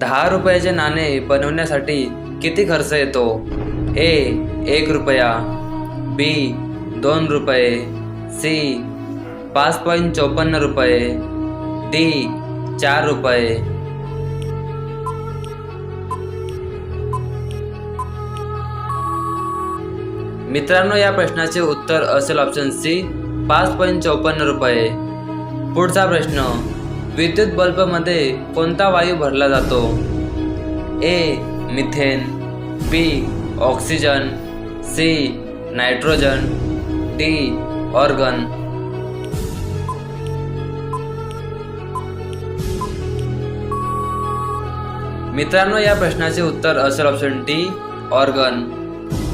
दहा रुपयाचे नाणे बनवण्यासाठी किती खर्च येतो? ए एक रुपया. बी दोन रुपये. सी पाच पॉईंट चोपन्न रुपये. डी चार रुपये. मित्रांनो या प्रश्नाचे उत्तर असेल ऑप्शन सी पाच पॉईंट चौपन्न रुपये. पुढचा प्रश्न. विद्युत बल्बमध्ये कोणता वायू भरला जातो? A methane B oxygen C nitrogen D argon. मित्रांनो या प्रश्नाचे उत्तर असेल ऑप्शन डी ऑर्गन.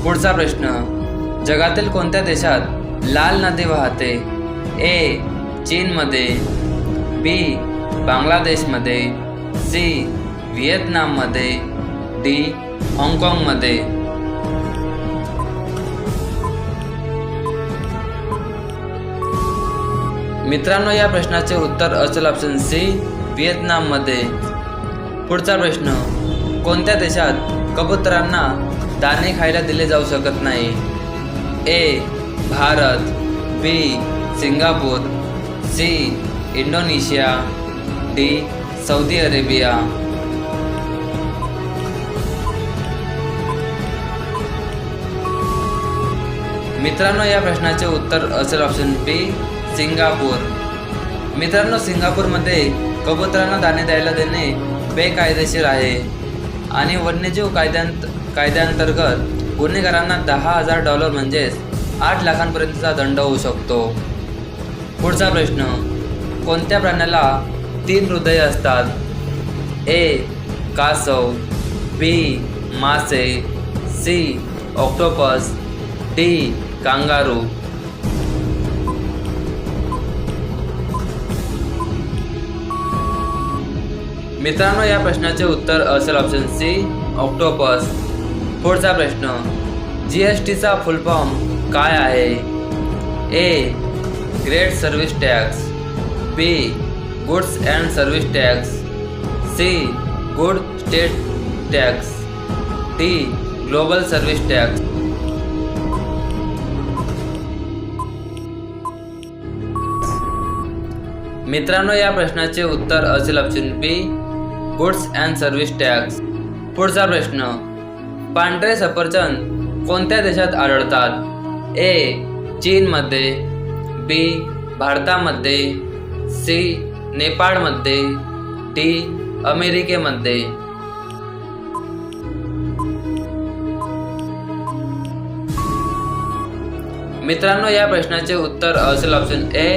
पुढचा प्रश्न जगातील कोणत्या देशात लाल नदी वाहते? ए चीनमध्ये बी बांगलादेशमध्ये सी व्हिएतनाममध्ये डी हाँगकाँगमध्ये. मित्रांनो या प्रश्नाचे उत्तर असेल ऑप्शन सी व्हिएतनाममध्ये. पुढचा प्रश्न कोणत्या देशात कबुतरांना दाणे खायला दिले जाऊ शकत नाही? A Bharat B Singapore C Indonesia. D Saudi Arabia. मित्रांनो या प्रश्नाचे उत्तर असेल ऑप्शन बी सिंगापूर. मित्रांनो सिंगापूरमध्ये कबुतरांना दाणे द्यायला देणे बेकायदेशीर आहे. आणि वन्यजीव कायद्यांत कायद्यांतर्गत गुन्हेगारांना दहा हजार डॉलर म्हणजेच आठ लाखांपर्यंतचा दंड होऊ शकतो. पुढचा प्रश्न कोणत्या प्राण्याला तीन हृदय असतात. ए कासव. बी मासे. C octopus. D kangaroo. मित्रांनो या प्रश्नाचे उत्तर असेल ऑप्शन सी ऑक्टोपस. पुढचा प्रश्न जी एस टीचा फुल फॉर्म काय आहे? A great service tax B goods and service tax. C good state tax. D global service tax. मित्रांनो या प्रश्नाचे उत्तर असेल option B goods and service tax. पुढचा प्रश्न पांढरे सफरचंद कोणत्या देशात आढळतात? ए चीनमध्ये बी भारतामध्ये सी नेपाळमध्ये टी अमेरिकेमध्ये. मित्रांनो या प्रश्नाचे उत्तर असेल ऑप्शन ए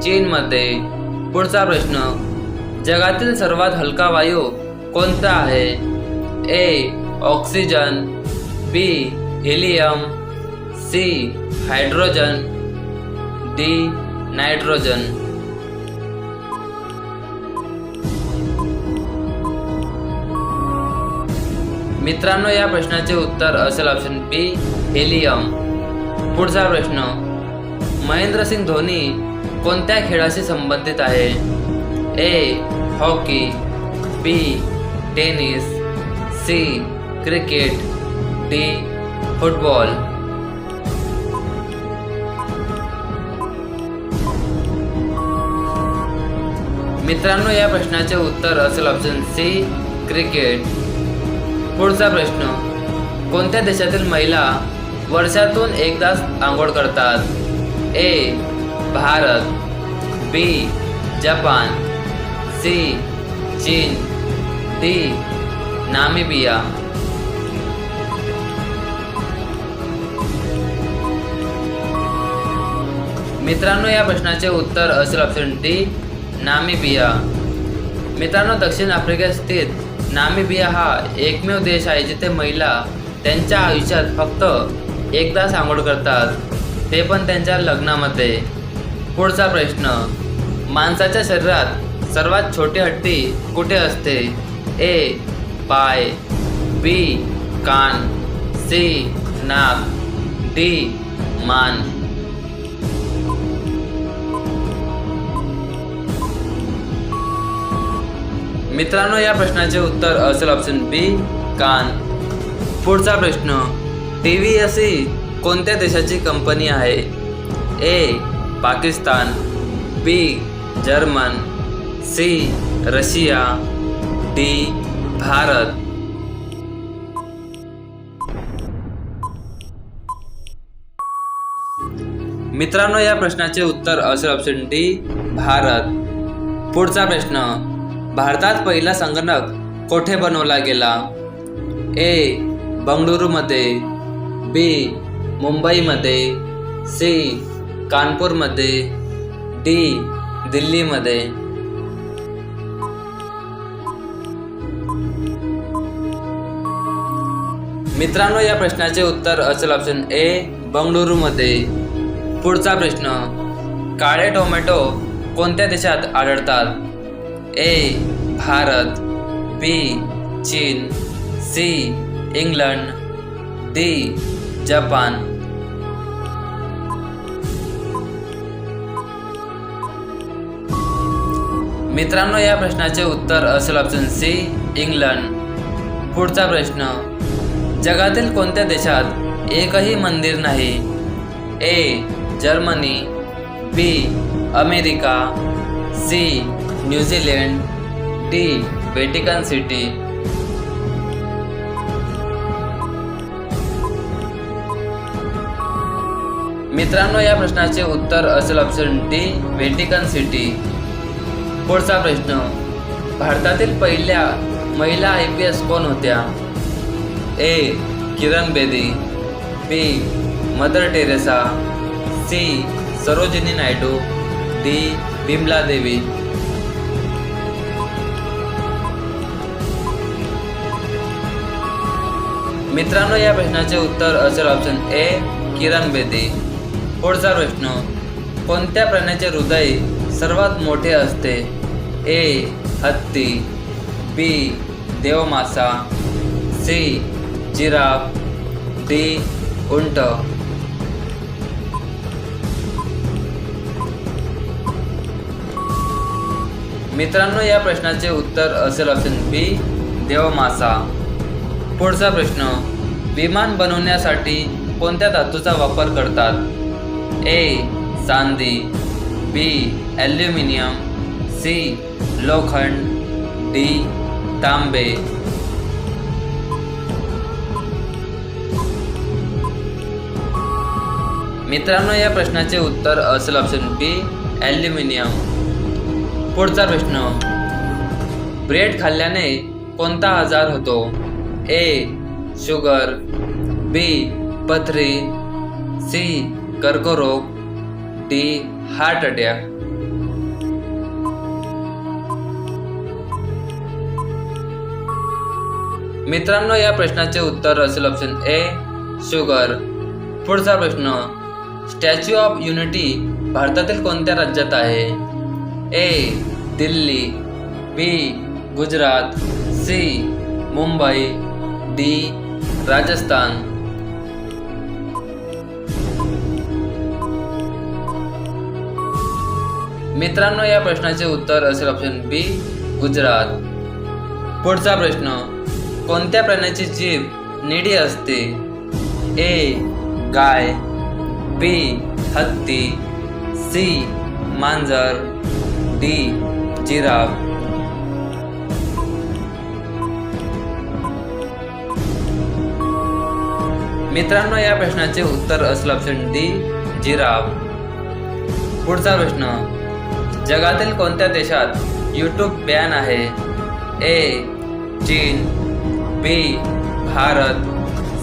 चीनमध्ये. पुढचा प्रश्न जगातील सर्वात हलका वायू कोणता आहे? A oxygen. B helium C hydrogen D nitrogen मित्रांनो या प्रश्नाचे उत्तर असेल ऑप्शन बी हेलियम पुढचा प्रश्न महेंद्रसिंग धोनी कोणत्या खेळाशी संबंधित आहे? A hockey B tennis C cricket D football मित्रांनो या प्रश्नाचे उत्तर असेल ऑप्शन सी क्रिकेट पुढचा प्रश्न. कोणत्या देशातील महिला वर्षातून एकदाच आंघोळ करतात? A Bharat B Japan C चीन डी नामिबिया. मित्रांनो या प्रश्नाचे उत्तर असेल ऑप्शन डी नामिबिया. मित्रांनो दक्षिण आफ्रिकेत स्थित नामिबिया हा एकमेव देश आहे जिथे महिला त्यांच्या आयुष्यात फक्त एकदाच आंघोळ करतात. ते पण त्यांच्या लग्नामध्ये. पुढचा प्रश्न. माणसाच्या शरीरात सर्वात छोटी हट्टी कुठे असते? ए पाय. बी कान. सी नाक. डी मान. मित्रांनो या प्रश्नाचे उत्तर असेल ऑप्शन बी कान. पुढचा प्रश्न टी व्ही अशी कोणत्या देशाची कंपनी आहे? A Pakistan. B German. C Russia. D Bharat. मित्रांनो या प्रश्नाचे उत्तर असेल ऑप्शन डी भारत. पुढचा प्रश्न भारतात पहिला संगणक कोठे बनवला गेला? ए बंगळुरूमध्ये बी मुंबईमध्ये सी कानपूरमध्ये डी दिल्लीमध्ये. मित्रांनो या प्रश्नाचे उत्तर असेल ऑप्शन ए बंगळुरूमध्ये. पुढचा प्रश्न काळे टोमॅटो कोणत्या देशात आढळतात? ए भारत. बी चीन. C England. D Japan. मित्रांनो या प्रश्नाचे उत्तर असेल ऑप्शन सी इंग्लंड. पुढचा प्रश्न. जगातील कोणत्या देशात एकही मंदिर नाही? A Germany. B America. C New Zealand D Vatican City. मित्रांनो या प्रश्नाचे उत्तर असेल ऑप्शन डी व्हेटिकन सिटी. पुढचा प्रश्न भारतातील पहिल्या महिला आय पी एस कोण होत्या? A Kiran Bedi. B Mother Teresa. C Sarojini Naidu. D Bimla Devi. मित्रांनो या प्रश्नाचे उत्तर असेल ऑप्शन ए किरण बेदी. पुढचा प्रश्न कोणत्या प्राण्याचे हृदय सर्वात मोठे असते? ए हत्ती. बी देवमासा. C giraffe. डी उंट. मित्रांनो या प्रश्नाचे उत्तर असेल ऑप्शन बी देवमासा. पुढचा प्रश्न विमान बनवण्यासाठी कोणत्या धातूचा वापर करतात? ए चांदी बी ॲल्युमिनियम सी लोखंड डी तांबे. मित्रांनो या प्रश्नाचे उत्तर असेल ऑप्शन बी ॲल्युमिनियम. पुढचा प्रश्न ब्रेड खाल्ल्याने कोणता आजार होतो? ए शुगर बी पथरी सी कर्करोग डी हार्ट अटॅक मित्रांनो या प्रश्नाचे उत्तर असेल ऑप्शन ए शुगर पुढचा प्रश्न स्टॅच्यू ऑफ युनिटी भारतातील कोणत्या राज्यात आहे? A Delhi B Gujarat C Mumbai. D Rajasthan. मित्रांनो या प्रश्नाचे उत्तर असेल ऑप्शन बी गुजरात. पुढचा प्रश्न कोणत्या प्राण्याची जीभ निडी असते? ए गाय. बी हत्ती. सी मांजर. D giraffe. मित्रांनो या प्रश्नाचे उत्तर असेल ऑप्शन डी. जिराफ. पुढचा प्रश्न. जगातील कोणत्या देशात यूट्यूब बॅन आहे? ए चीन. B Bharat.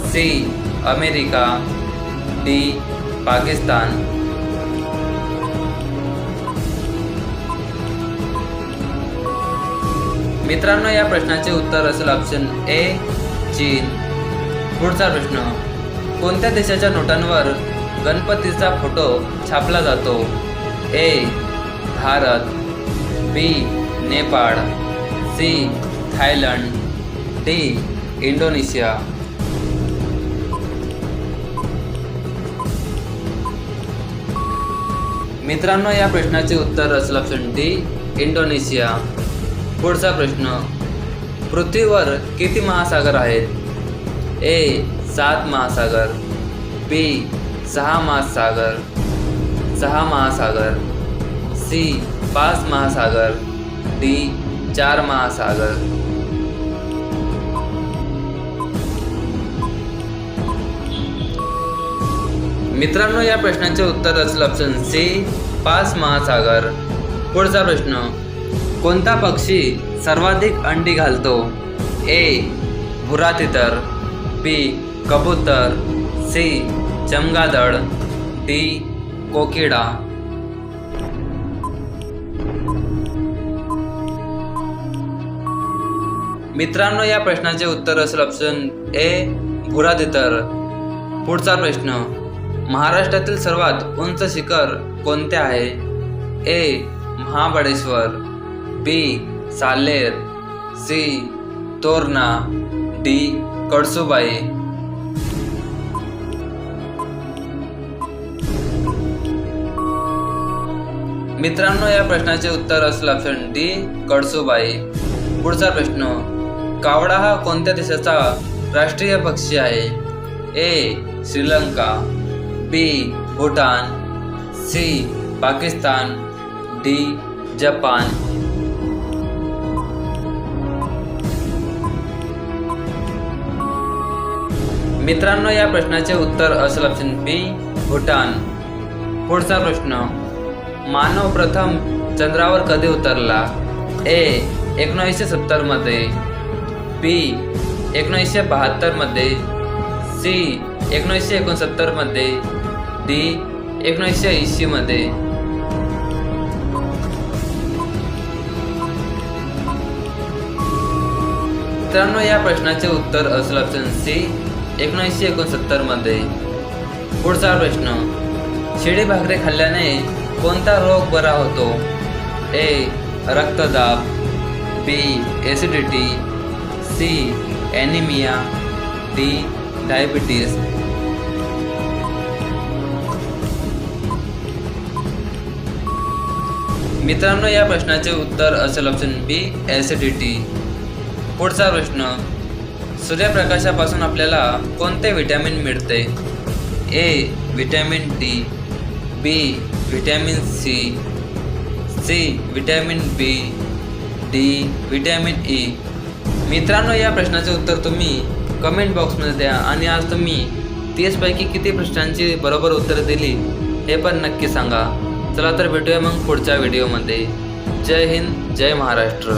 C America. D Pakistan. मित्रांनो या प्रश्नाचे उत्तर असेल ऑप्शन ए चीन. पुढचा प्रश्न. कोणत्या देशाच्या नोटांवर गणपतीचा फोटो छापला जातो? A Bharat B Nepal C Thailand D Indonesia. मित्रांनो या प्रश्नाचे उत्तर असेल ऑप्शन डी इंडोनेशिया. पुढचा प्रश्न पृथ्वीवर किती महासागर आहेत? ए सात महासागर बी सहा महासागर सहा महासागर सी पाच महासागर डी चार महासागर. मित्रांनो या प्रश्नाचे उत्तर असेल ऑप्शन सी पाच महासागर. पुढचा प्रश्न कोणता पक्षी सर्वाधिक अंडी घालतो? ए भुरा तितर बी कबूतर सी चमगादळ डी कोकिडा। मित्रांनो या प्रश्नाचे उत्तर असेल ऑप्शन ए भुरा तितर पुढचा प्रश्न महाराष्ट्रातील सर्वात उंच शिखर कोणते आहे? ए महाबळेश्वर बी सालेर सी तोरणा डी कळसुबाई. मित्रांनो या प्रश्नाचे उत्तर असेल ऑप्शन डी कडसुबाई. पुढचा प्रश्न कावडा हा कोणत्या देशाचा राष्ट्रीय पक्षी आहे? A Sri Lanka B Bhutan C Pakistan D Japan. मित्रांनो या प्रश्नाचे उत्तर असेल ऑप्शन बी भूटान. पुढचा प्रश्न मानव प्रथम चंद्रावर कधी उतरला. ए एकोणीसशे सत्तरमध्ये बी एकोणीसशे बहात्तरमध्ये सी एकोणीसशे एकोणसत्तरमध्ये डी एकोणीसशे ऐंशीमध्ये मित्रांनो या प्रश्नाचे उत्तर असेल ऑप्शन सी एकोणीसशे एकोणसत्तरमध्ये पुढचा प्रश्न. शिडी भाकरी खाल्ल्याने कोणता रोग बरा होतो? ए रक्तदाब B acidity C anaemia D diabetes मित्रांनो या प्रश्नाचे उत्तर असेल ऑप्शन बी ॲसिडिटी पुढचा प्रश्न सूर्यप्रकाशापासून आपल्याला कोणते विटॅमिन मिळते? A vitamin D B vitamin C C vitamin B D vitamin E मित्रांनो या प्रश्नाचे उत्तर तुम्ही कमेंट बॉक्समध्ये द्या आणि आज तुम्ही तीसपैकी किती प्रश्नांची बरोबर उत्तरं दिली हे पण नक्की सांगा. चला तर भेटूया मग पुढच्या व्हिडिओमध्ये जय हिंद जय महाराष्ट्र.